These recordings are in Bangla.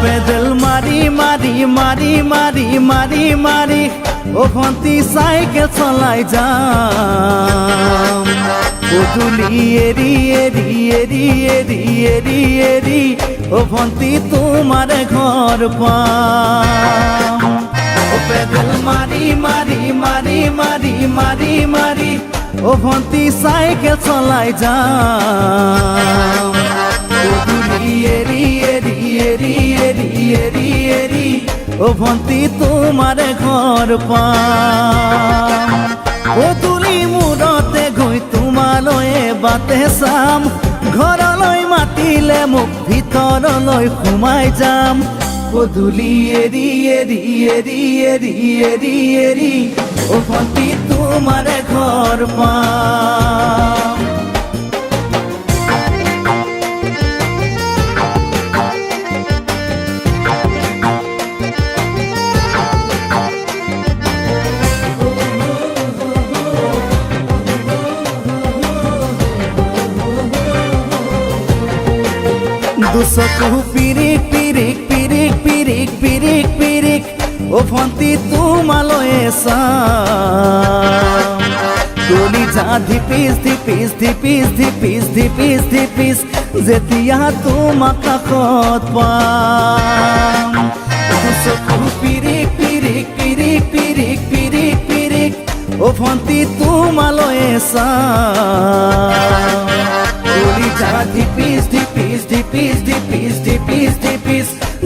পেডেল মারি মারি মারি মারি মারি মারি ও ভন্তি সাইকেল চলাই যাম পুতুলি এরি এরি এরি এরি এরি এরি ও ভন্তি তোমার ঘর পাম ও পেডেল মারি মারি মারি মারি মারি মারি ও ভন্তি সাইকেল চলাই যাম ও ভন্তি তোমার ঘর পাম ও তুলি মূৰতে গৈ তোমালৈয়ে বাটে চাম ঘৰলৈ মাতিলে মোক ভিতৰলৈ সোমাই যাম। পদূলি এৰি এৰি এৰি এৰি এৰি এৰি ও ভন্তি তোমাৰ ঘৰ পাম দুচকু পিৰিক পিৰিক পিৰিক পিৰিক পিৰিক পিৰিক ও ভন্তি তোমালৈয়ে চাম গলি যা ধিপিচ ধিপিচ ধিপিচ ধিপিচ ধিপিচ ধিপিচ যেতিয়া তোমাক কাষত পাম। দুচকু পিৰিক পিৰিক পিৰিক পিৰিক পিৰিক পিৰিক ও ভন্তি তোমালৈয়ে চাম গলি যা ধিপিচ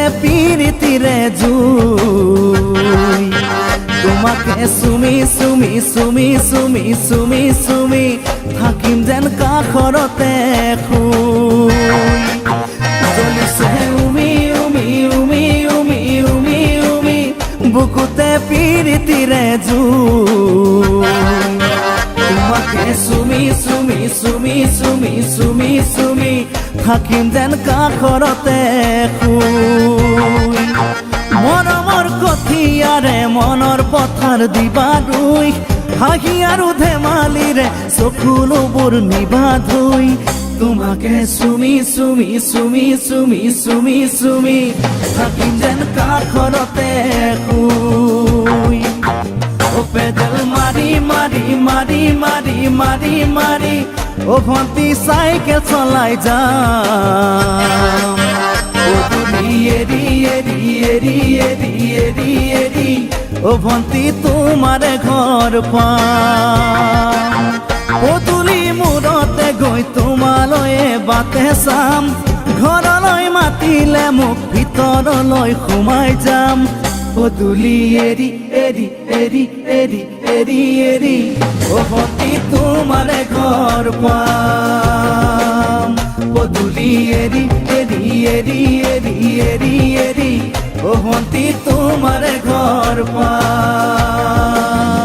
বুকুতে পিৰিতিৰে জুই তোমাকে চুমি চুমি চুমি চুমি চুমি চুমি থাকিম যেন কাষৰতে শুই জ্বলিছে উমি উমি উমি উমি উমি উমি বুকুতে পিৰিতিৰে জুই তোমাকে চুমি চুমি চুমি চুমি চুমি চুমি থাকিম যেন কাষৰতে মৰমৰ কঠিয়াৰে মনৰ পথাৰ দিবা ৰুই হাঁহি আৰু ধেমালিৰে চকুলোবোৰ নিবা ধুই তোমাকে চুমি চুমি চুমি চুমি চুমি চুমি, থাকিম যেন কাষৰতে পেডেল মারি মারি মারি মারি মারি মারি ও ভন্তি সাইকেল চলাই যাম। ও ও ভন্তি তোমার ঘর পাম। পদূলি মূৰতে গৈ তোমালৈয়ে বাটে চাম ঘৰলৈ মাতিলে মোক ভিতৰলৈ সোমাই যাম। পদূলি এৰি এৰি এৰি এৰি এৰি এৰি ও ভন্তি তোমাৰ ঘর পাম। পদূলি এৰি এৰি এৰি এৰি এৰি এৰি ও হতি তোমাৰ ঘর পাম।